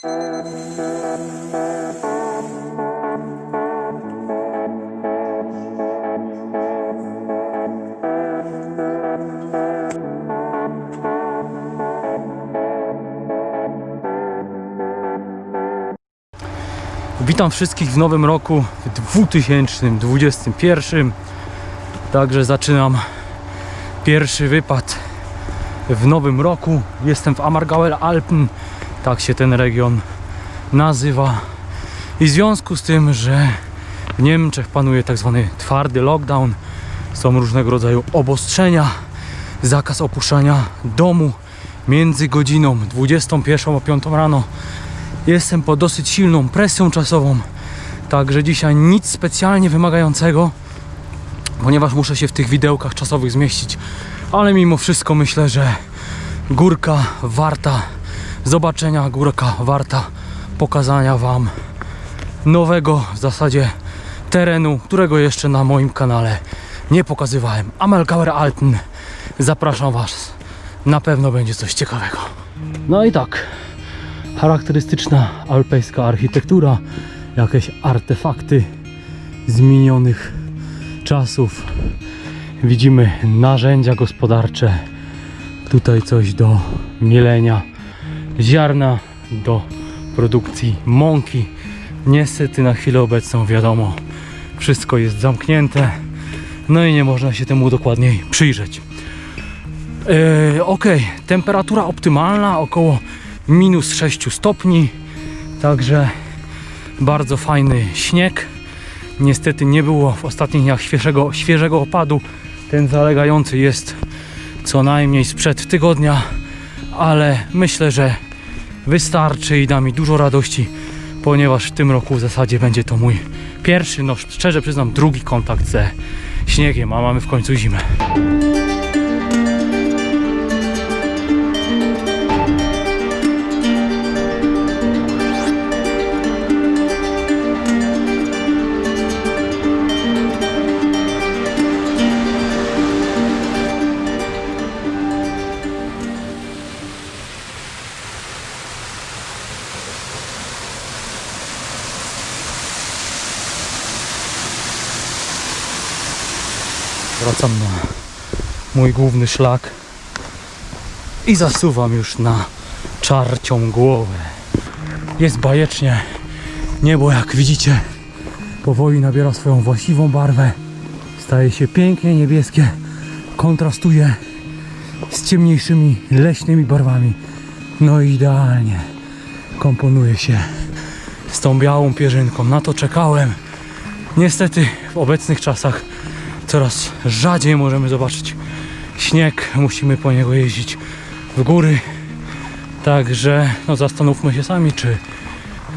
Witam wszystkich w nowym roku w 2021. Także zaczynam pierwszy wypad w nowym roku. Jestem w Amargauer Alpen, tak się ten region nazywa. I w związku z tym, że w Niemczech panuje tak zwany twardy lockdown, są różnego rodzaju obostrzenia, zakaz opuszczania domu między godziną 21 a 5 rano Jestem pod dosyć silną presją czasową, także dzisiaj nic specjalnie wymagającego, ponieważ muszę się w tych widełkach czasowych zmieścić. Ale mimo wszystko myślę, że górka warta zobaczenia, górka warta pokazania Wam nowego w zasadzie terenu, którego jeszcze na moim kanale nie pokazywałem. Amelgauer Alpen. Zapraszam Was. Na pewno będzie coś ciekawego. No i tak, charakterystyczna alpejska architektura, jakieś artefakty z minionych czasów. Widzimy narzędzia gospodarcze, tutaj coś do mielenia ziarna, do produkcji mąki. Niestety na chwilę obecną wiadomo, wszystko jest zamknięte, no i nie można się temu dokładniej przyjrzeć. Yy, ok, temperatura optymalna około minus 6 stopni, także bardzo fajny śnieg. Niestety nie było w ostatnich dniach świeżego, świeżego opadu. Ten zalegający jest co najmniej sprzed tygodnia, ale myślę, że wystarczy i da mi dużo radości, ponieważ w tym roku w zasadzie będzie to mój pierwszy, no szczerze przyznam, drugi kontakt ze śniegiem, a mamy w końcu zimę. Wracam na mój główny szlak i zasuwam już na czarcią głowę. Jest bajecznie. Niebo, jak widzicie, powoli nabiera swoją właściwą barwę. Staje się pięknie niebieskie. Kontrastuje z ciemniejszymi leśnymi barwami. No i idealnie komponuje się z tą białą pierzynką. Na to czekałem. Niestety w obecnych czasach coraz rzadziej możemy zobaczyć śnieg. Musimy po niego jeździć w góry. Także no zastanówmy się sami, czy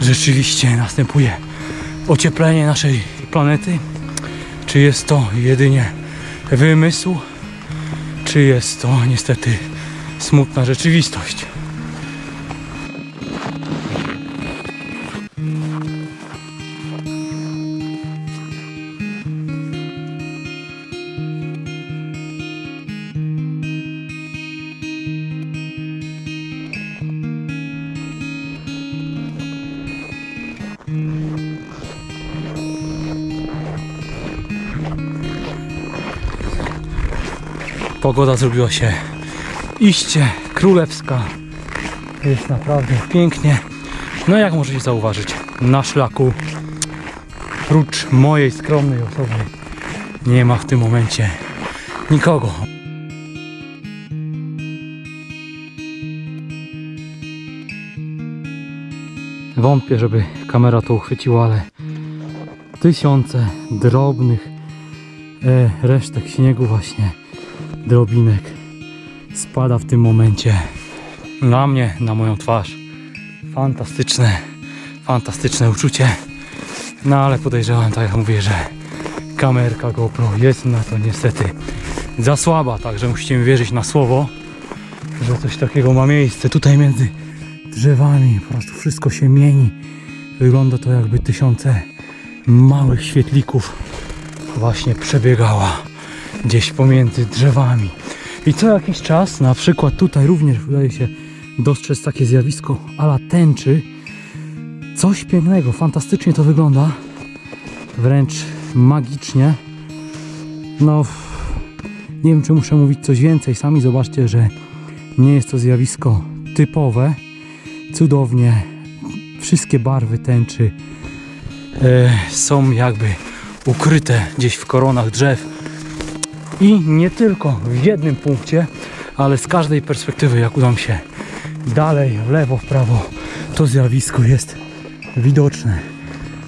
rzeczywiście następuje ocieplenie naszej planety, czy jest to jedynie wymysł, czy jest to niestety smutna rzeczywistość. Pogoda zrobiła się iście królewska. Jest naprawdę pięknie. No jak możecie zauważyć, na szlaku prócz mojej skromnej osoby nie ma w tym momencie nikogo. Wątpię, żeby kamera to uchwyciła, ale tysiące drobnych e, resztek śniegu właśnie drobinek spada w tym momencie na mnie, na moją twarz. Fantastyczne, fantastyczne uczucie. No ale podejrzewam, tak jak mówię, że kamerka GoPro jest na to niestety za słaba, także musicie mi wierzyć na słowo, że coś takiego ma miejsce. Tutaj między drzewami po prostu wszystko się mieni. Wygląda to jakby tysiące małych świetlików właśnie przebiegała gdzieś pomiędzy drzewami. I co jakiś czas, na przykład tutaj również udaje się dostrzec takie zjawisko ala tęczy, Coś pięknego, fantastycznie to wygląda. Wręcz magicznie. No, nie wiem, czy muszę mówić coś więcej. Sami zobaczcie, że nie jest to zjawisko typowe. Cudownie. Wszystkie barwy tęczy e, są jakby ukryte gdzieś w koronach drzew. I nie tylko w jednym punkcie, ale z każdej perspektywy, jak udam się dalej, w lewo, w prawo, to zjawisko jest widoczne.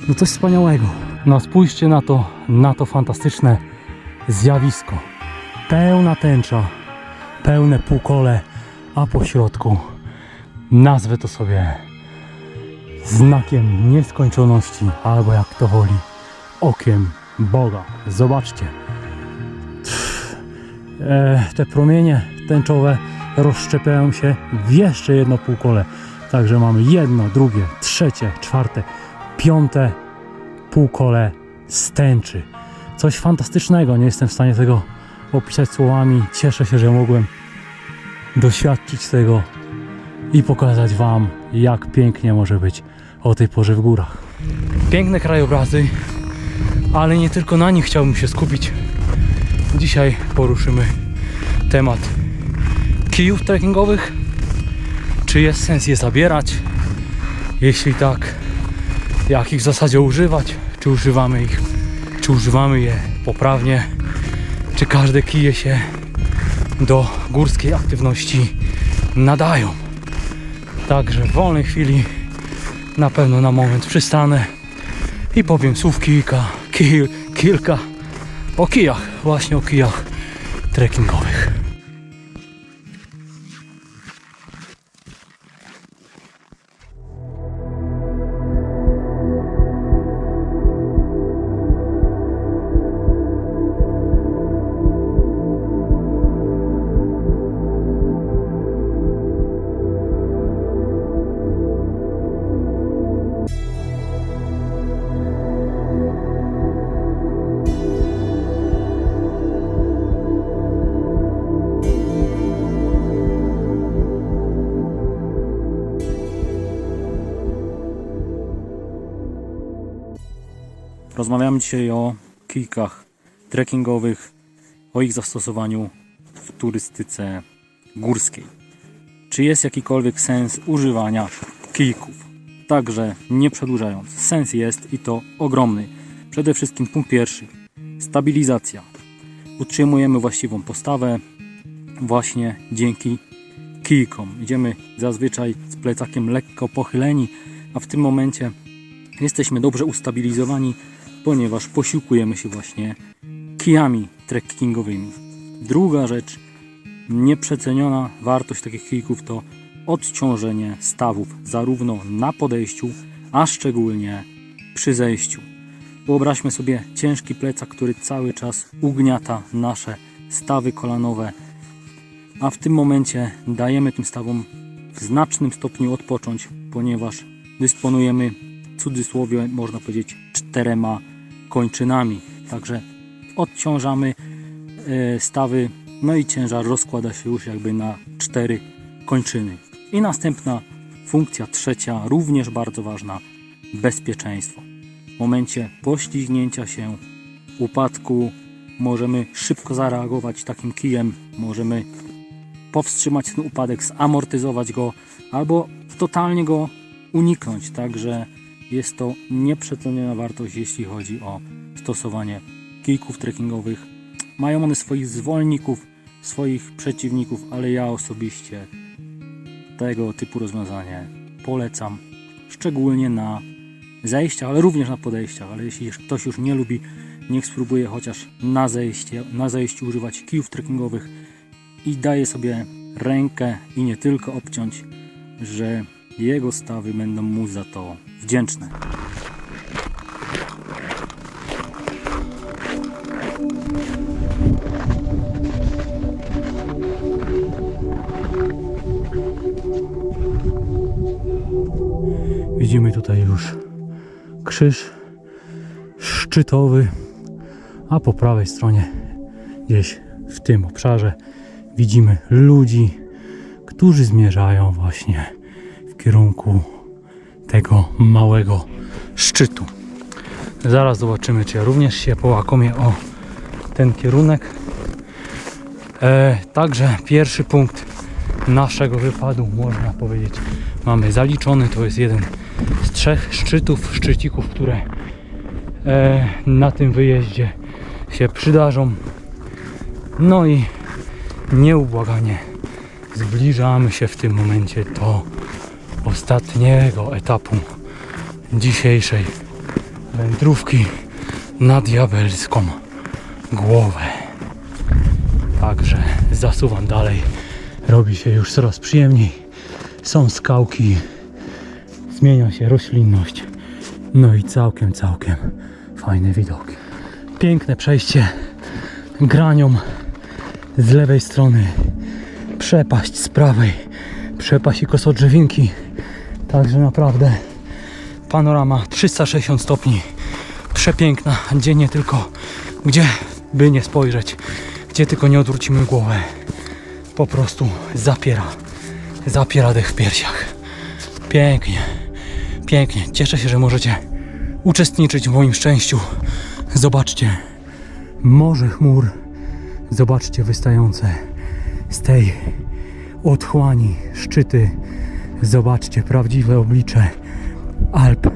No coś wspaniałego. No spójrzcie na to, na to fantastyczne zjawisko. Pełna tęcza, pełne półkole, a po środku nazwę to sobie znakiem nieskończoności, albo jak to woli, okiem Boga. Zobaczcie. E, te promienie tęczowe rozszczepiają się w jeszcze jedno półkole. Także mamy jedno, drugie, trzecie, czwarte, piąte półkole z tęczy. Coś fantastycznego, nie jestem w stanie tego opisać słowami. Cieszę się, że mogłem doświadczyć tego i pokazać Wam, jak pięknie może być o tej porze w górach. Piękne krajobrazy, ale nie tylko na nich chciałbym się skupić. Dzisiaj poruszymy temat kijów trekkingowych. Czy jest sens je zabierać? Jeśli tak, jak ich w zasadzie używać? Czy używamy ich, czy używamy je poprawnie? Czy każde kije się do górskiej aktywności nadają? Także w wolnej chwili na pewno na moment przystanę i powiem słów kilka, kil, kilka o kijach, właśnie o kijach trekkingowych. Rozmawiamy dzisiaj o kijkach trekkingowych, o ich zastosowaniu w turystyce górskiej. Czy jest jakikolwiek sens używania kijków? Także nie przedłużając, sens jest i to ogromny. Przede wszystkim punkt pierwszy, stabilizacja. Utrzymujemy właściwą postawę właśnie dzięki kijkom. Idziemy zazwyczaj z plecakiem lekko pochyleni, a w tym momencie jesteśmy dobrze ustabilizowani, ponieważ posiłkujemy się właśnie kijami trekkingowymi. Druga rzecz, nieprzeceniona wartość takich kijków to odciążenie stawów, zarówno na podejściu, a szczególnie przy zejściu. Wyobraźmy sobie ciężki plecak, który cały czas ugniata nasze stawy kolanowe, a w tym momencie dajemy tym stawom w znacznym stopniu odpocząć, ponieważ dysponujemy w cudzysłowie można powiedzieć czterema kończynami. Także odciążamy e, stawy, no i ciężar rozkłada się już jakby na cztery kończyny. I następna funkcja trzecia, również bardzo ważna, bezpieczeństwo. W momencie poślizgnięcia się, upadku, możemy szybko zareagować takim kijem, możemy powstrzymać ten upadek, zamortyzować go albo totalnie go uniknąć. Także jest to nieprzeceniona wartość, jeśli chodzi o stosowanie kijków trekkingowych. Mają one swoich zwolenników, swoich przeciwników, ale ja osobiście tego typu rozwiązanie polecam, szczególnie na zejściach, ale również na podejściach. Ale jeśli ktoś już nie lubi, niech spróbuje chociaż na zejście, na zejściu używać kijów trekkingowych i daje sobie rękę i nie tylko obciąć, że jego stawy będą mu za to wdzięczne. Widzimy tutaj już krzyż szczytowy, a po prawej stronie, gdzieś w tym obszarze, widzimy ludzi, którzy zmierzają właśnie kierunku tego małego szczytu. Zaraz zobaczymy, czy ja również się połakomię o ten kierunek. E, także pierwszy punkt naszego wypadu, można powiedzieć, mamy zaliczony. To jest jeden z trzech szczytów, szczycików, które e, na tym wyjeździe się przydarzą. No i nieubłaganie zbliżamy się w tym momencie do ostatniego etapu dzisiejszej wędrówki na diabelską głowę. Także zasuwam dalej. Robi się już coraz przyjemniej. Są skałki, zmienia się roślinność. No i całkiem, całkiem fajne widoki. Piękne przejście granią z lewej strony, przepaść z prawej, przepaść i kosodrzewinki. Także naprawdę panorama 360 stopni. Przepiękna, gdzie nie tylko, gdzie by nie spojrzeć, gdzie tylko nie odwrócimy głowę. Po prostu zapiera, zapiera dech w piersiach. Pięknie, pięknie. Cieszę się, że możecie uczestniczyć w moim szczęściu. Zobaczcie, morze chmur. Zobaczcie wystające z tej otchłani szczyty. Zobaczcie prawdziwe oblicze Alp.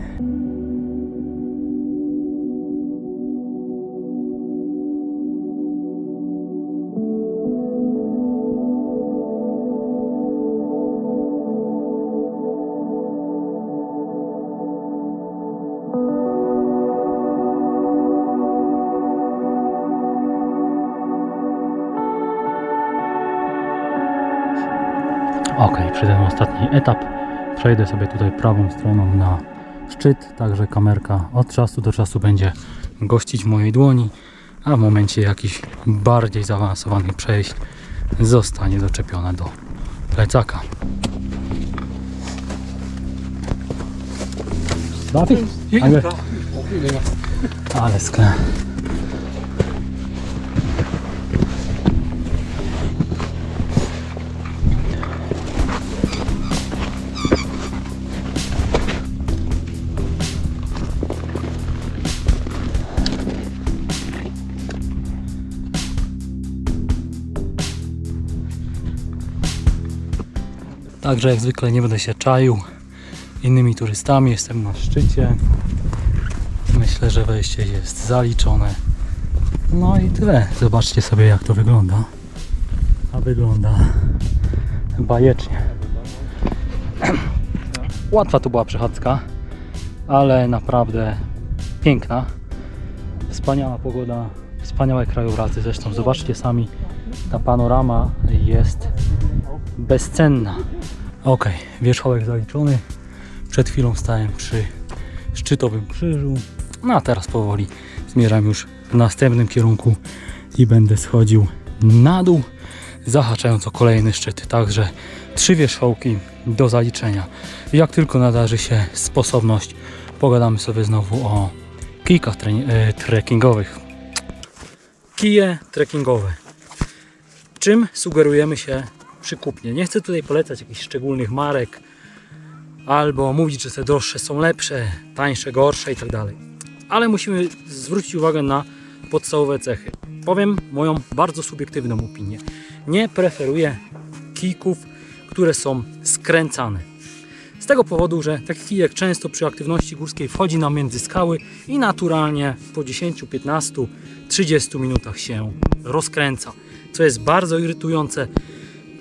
Ok, przejdę ostatni etap. Przejdę sobie tutaj prawą stroną na szczyt, także kamerka od czasu do czasu będzie gościć w mojej dłoni, a w momencie jakichś bardziej zaawansowanych przejść zostanie doczepiona do plecaka. Darf ich? Ale, alles Także jak zwykle nie będę się czaił innymi turystami. Jestem na szczycie. Myślę, że wejście jest zaliczone. No i tyle. Zobaczcie sobie jak to wygląda. A wygląda bajecznie. Łatwa to była przechadzka, ale naprawdę piękna. Wspaniała pogoda, wspaniałe krajobrazy. Zresztą zobaczcie sami, ta panorama jest bezcenna. Ok, wierzchołek zaliczony. Przed chwilą stałem przy szczytowym krzyżu. No a teraz powoli zmierzam już w następnym kierunku i będę schodził na dół, zahaczając o kolejny szczyt. Także trzy wierzchołki do zaliczenia. Jak tylko nadarzy się sposobność, pogadamy sobie znowu o kijkach treni- e, trekkingowych. Kije trekkingowe. Czym sugerujemy się przy kupnie? Nie chcę tutaj polecać jakichś szczególnych marek, albo mówić, że te droższe są lepsze, tańsze, gorsze i tak. Ale musimy zwrócić uwagę na podstawowe cechy. Powiem moją bardzo subiektywną opinię. Nie preferuję kijków, które są skręcane. Z tego powodu, że taki kijek często przy aktywności górskiej wchodzi nam między skały i naturalnie po 10, 15, 30 minutach się rozkręca. Co jest bardzo irytujące,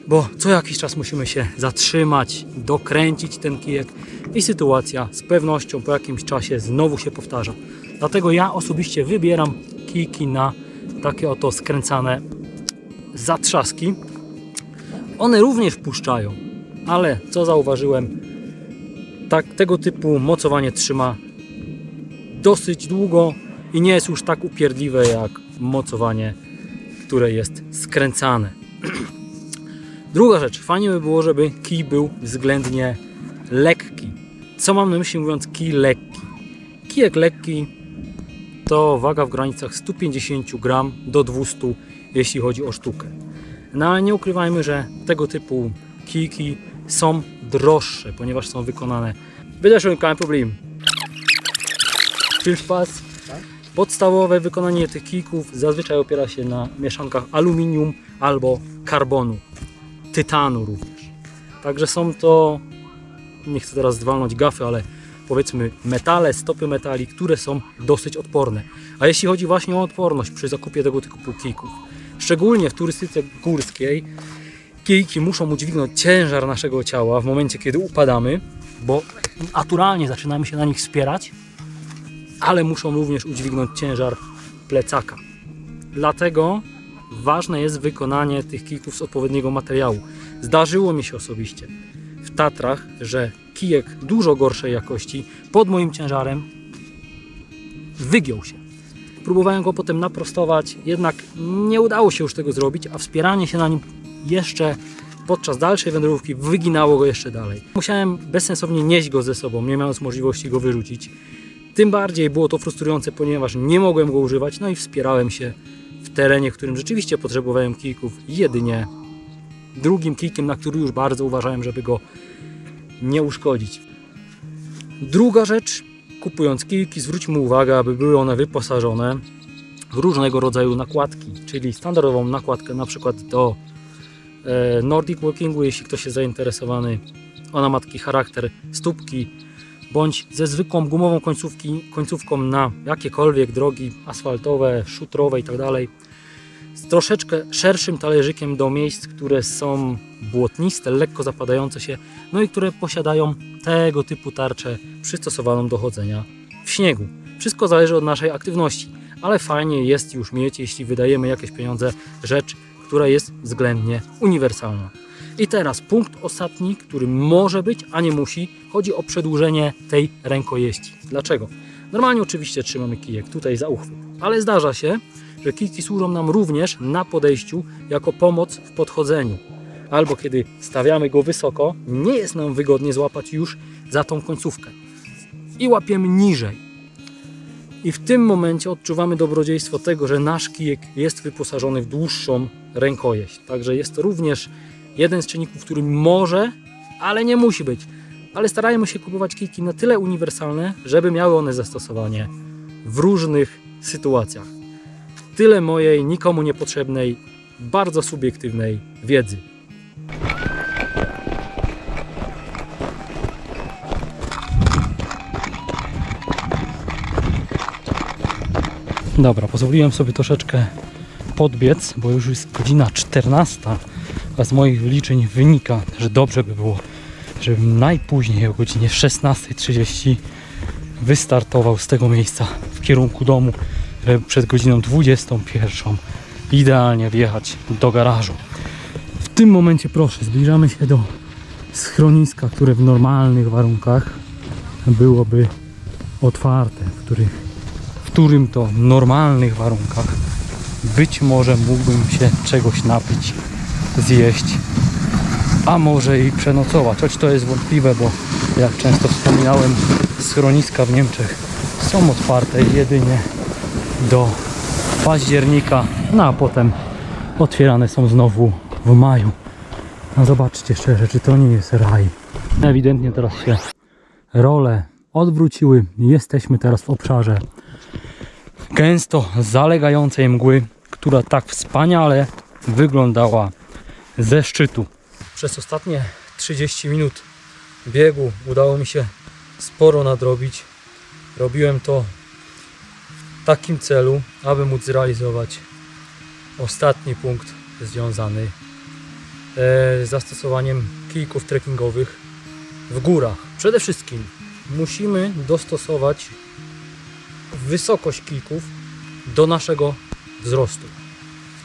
bo co jakiś czas musimy się zatrzymać, dokręcić ten kijek i sytuacja z pewnością po jakimś czasie znowu się powtarza. Dlatego ja osobiście wybieram kijki na takie oto skręcane zatrzaski. One również puszczają, ale co zauważyłem, tak, tego typu mocowanie trzyma dosyć długo i nie jest już tak upierdliwe jak mocowanie, które jest skręcane. Druga rzecz, fajnie by było, żeby kij był względnie lekki. Co mam na myśli mówiąc kij lekki? Kijek lekki to waga w granicach 150 gram do 200, jeśli chodzi o sztukę. No ale nie ukrywajmy, że tego typu kijki są droższe, ponieważ są wykonane schön, kein Problem. Viel Spaß. Podstawowe wykonanie tych kijków zazwyczaj opiera się na mieszankach aluminium albo karbonu, tytanu również. Także są to, nie chcę teraz zwalnąć gafy, ale powiedzmy metale, stopy metali, które są dosyć odporne. A jeśli chodzi właśnie o odporność przy zakupie tego typu kijków, szczególnie w turystyce górskiej, kijki muszą udźwignąć ciężar naszego ciała w momencie, kiedy upadamy, bo naturalnie zaczynamy się na nich wspierać, ale muszą również udźwignąć ciężar plecaka. Dlatego ważne jest wykonanie tych kijków z odpowiedniego materiału. Zdarzyło mi się osobiście w Tatrach, że kijek dużo gorszej jakości pod moim ciężarem wygiął się. Próbowałem go potem naprostować, jednak nie udało się już tego zrobić, a wspieranie się na nim jeszcze podczas dalszej wędrówki wyginało go jeszcze dalej. Musiałem bezsensownie nieść go ze sobą, nie mając możliwości go wyrzucić. Tym bardziej było to frustrujące, ponieważ nie mogłem go używać, no i wspierałem się w terenie, w którym rzeczywiście potrzebowałem kijków, jedynie drugim kijkiem, na który już bardzo uważałem, żeby go nie uszkodzić. Druga rzecz, kupując kijki, zwróćmy uwagę, aby były one wyposażone w różnego rodzaju nakładki, czyli standardową nakładkę na przykład do e, Nordic Walkingu, jeśli ktoś jest zainteresowany. Ona ma taki charakter stópki, bądź ze zwykłą gumową końcówki, końcówką na jakiekolwiek drogi asfaltowe, szutrowe itd. Z troszeczkę szerszym talerzykiem do miejsc, które są błotniste, lekko zapadające się, no i które posiadają tego typu tarczę przystosowaną do chodzenia w śniegu. Wszystko zależy od naszej aktywności, ale fajnie jest już mieć, jeśli wydajemy jakieś pieniądze, rzecz, która jest względnie uniwersalna. I teraz punkt ostatni, który może być, a nie musi, chodzi o przedłużenie tej rękojeści. Dlaczego? Normalnie oczywiście trzymamy kijek tutaj za uchwyt, ale zdarza się, że kijki służą nam również na podejściu jako pomoc w podchodzeniu. Albo kiedy stawiamy go wysoko, nie jest nam wygodnie złapać już za tą końcówkę i łapiemy niżej. I w tym momencie odczuwamy dobrodziejstwo tego, że nasz kijek jest wyposażony w dłuższą rękojeść. Także jest to również jeden z czynników, który może, ale nie musi być. Ale starajmy się kupować kijki na tyle uniwersalne, żeby miały one zastosowanie w różnych sytuacjach. Tyle mojej nikomu niepotrzebnej, bardzo subiektywnej wiedzy. Dobra, pozwoliłem sobie troszeczkę podbiec, bo już jest godzina 14, z moich wyliczeń wynika, że dobrze by było, żebym najpóźniej o godzinie 16.30 wystartował z tego miejsca w kierunku domu, żeby przed godziną 21 idealnie wjechać do garażu. W tym momencie proszę, zbliżamy się do schroniska, które w normalnych warunkach byłoby otwarte, w których w którym to normalnych warunkach być może mógłbym się czegoś napić, zjeść, a może i przenocować. Choć to jest wątpliwe, bo jak często wspominałem, schroniska w Niemczech są otwarte jedynie do października, no a potem otwierane są znowu w maju. No zobaczcie szczerze, czy to nie jest raj. Ewidentnie teraz się role odwróciły. Jesteśmy teraz w obszarze gęsto zalegającej mgły, która tak wspaniale wyglądała ze szczytu. Przez ostatnie 30 minut biegu udało mi się sporo nadrobić. Robiłem to w takim celu, aby móc zrealizować ostatni punkt związany e, z zastosowaniem kijków trekkingowych w górach. Przede wszystkim musimy dostosować wysokość kijków do naszego wzrostu.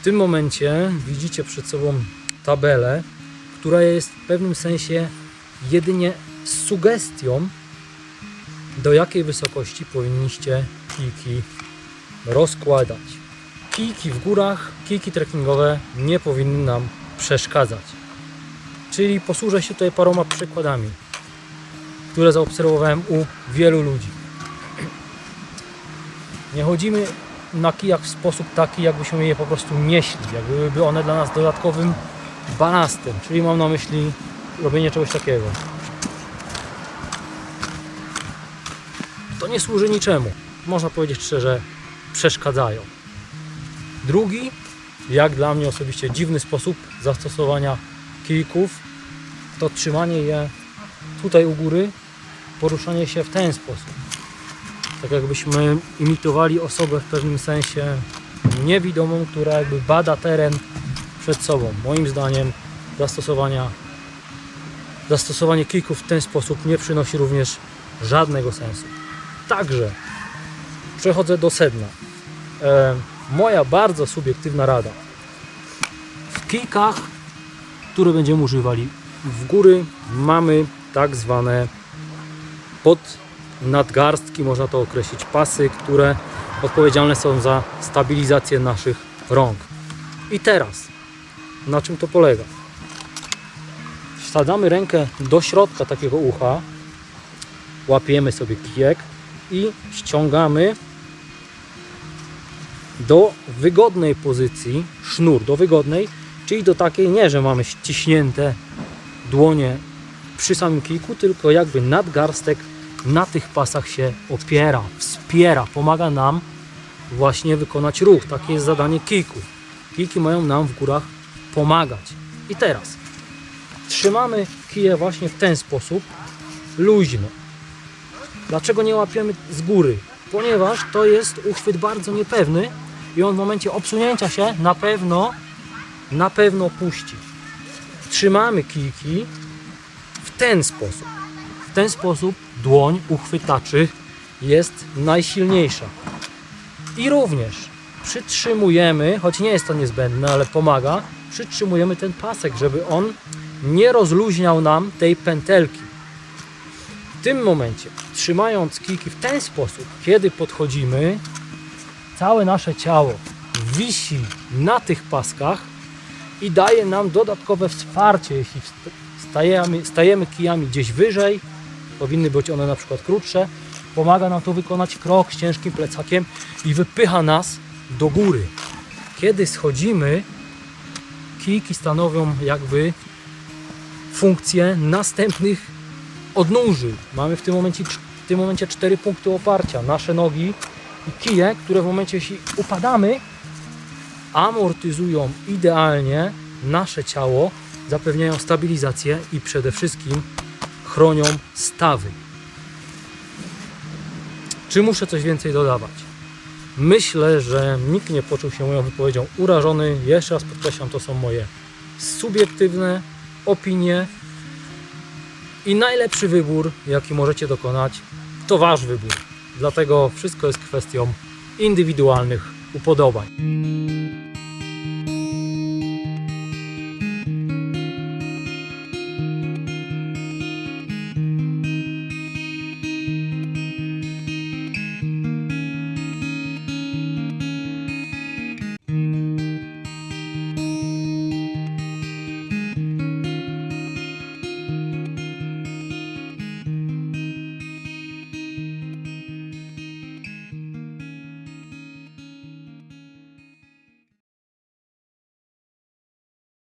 W tym momencie widzicie przed sobą tabelę, która jest w pewnym sensie jedynie sugestią, do jakiej wysokości powinniście kijki rozkładać. Kijki w górach, kijki trekkingowe nie powinny nam przeszkadzać. Czyli posłużę się tutaj paroma przykładami, które zaobserwowałem u wielu ludzi. Nie chodzimy na kijach w sposób taki, jakbyśmy je po prostu nieśli, jakby były one dla nas dodatkowym balastem, czyli mam na myśli robienie czegoś takiego. to nie służy niczemu. Można powiedzieć szczerze, przeszkadzają. Drugi, jak dla mnie osobiście dziwny sposób zastosowania kijków, to trzymanie je tutaj u góry, poruszanie się w ten sposób. Tak jakbyśmy imitowali osobę w pewnym sensie niewidomą, która jakby bada teren przed sobą. Moim zdaniem zastosowania, zastosowanie kijków w ten sposób nie przynosi również żadnego sensu. Także przechodzę do sedna. E, moja bardzo subiektywna rada. W kijkach, które będziemy używali w góry, mamy tak zwane pod nadgarstki, można to określić, pasy, które odpowiedzialne są za stabilizację naszych rąk. I teraz, na czym to polega? Wsadzamy rękę do środka takiego ucha, łapiemy sobie kijek i ściągamy do wygodnej pozycji sznur, do wygodnej, czyli do takiej nie, że mamy ściśnięte dłonie przy samym kijku, tylko jakby nadgarstek na tych pasach się opiera, wspiera, pomaga nam właśnie wykonać ruch. Takie jest zadanie kijków. Kijki mają nam w górach pomagać. I teraz trzymamy kije właśnie w ten sposób, luźno. Dlaczego nie łapiemy z góry? Ponieważ to jest uchwyt bardzo niepewny i on w momencie obsunięcia się na pewno, na pewno puści. Trzymamy kijki w ten sposób. W ten sposób dłoń uchwytaczy jest najsilniejsza. I również przytrzymujemy, choć nie jest to niezbędne, ale pomaga, przytrzymujemy ten pasek, żeby on nie rozluźniał nam tej pętelki. W tym momencie, trzymając kijki w ten sposób, kiedy podchodzimy, całe nasze ciało wisi na tych paskach i daje nam dodatkowe wsparcie, jeśli stajemy, stajemy kijami gdzieś wyżej, powinny być one na przykład krótsze, pomaga nam to wykonać krok z ciężkim plecakiem i wypycha nas do góry. Kiedy schodzimy, kijki stanowią jakby funkcję następnych odnóży. Mamy w tym momencie, w tym momencie cztery punkty oparcia. Nasze nogi i kije, które w momencie, jeśli upadamy, amortyzują idealnie nasze ciało, zapewniają stabilizację i przede wszystkim chronią stawy. Czy muszę coś więcej dodawać? Myślę, że nikt nie poczuł się moją wypowiedzią urażony. Jeszcze raz podkreślam, to są moje subiektywne opinie i najlepszy wybór, jaki możecie dokonać, to wasz wybór. Dlatego wszystko jest kwestią indywidualnych upodobań.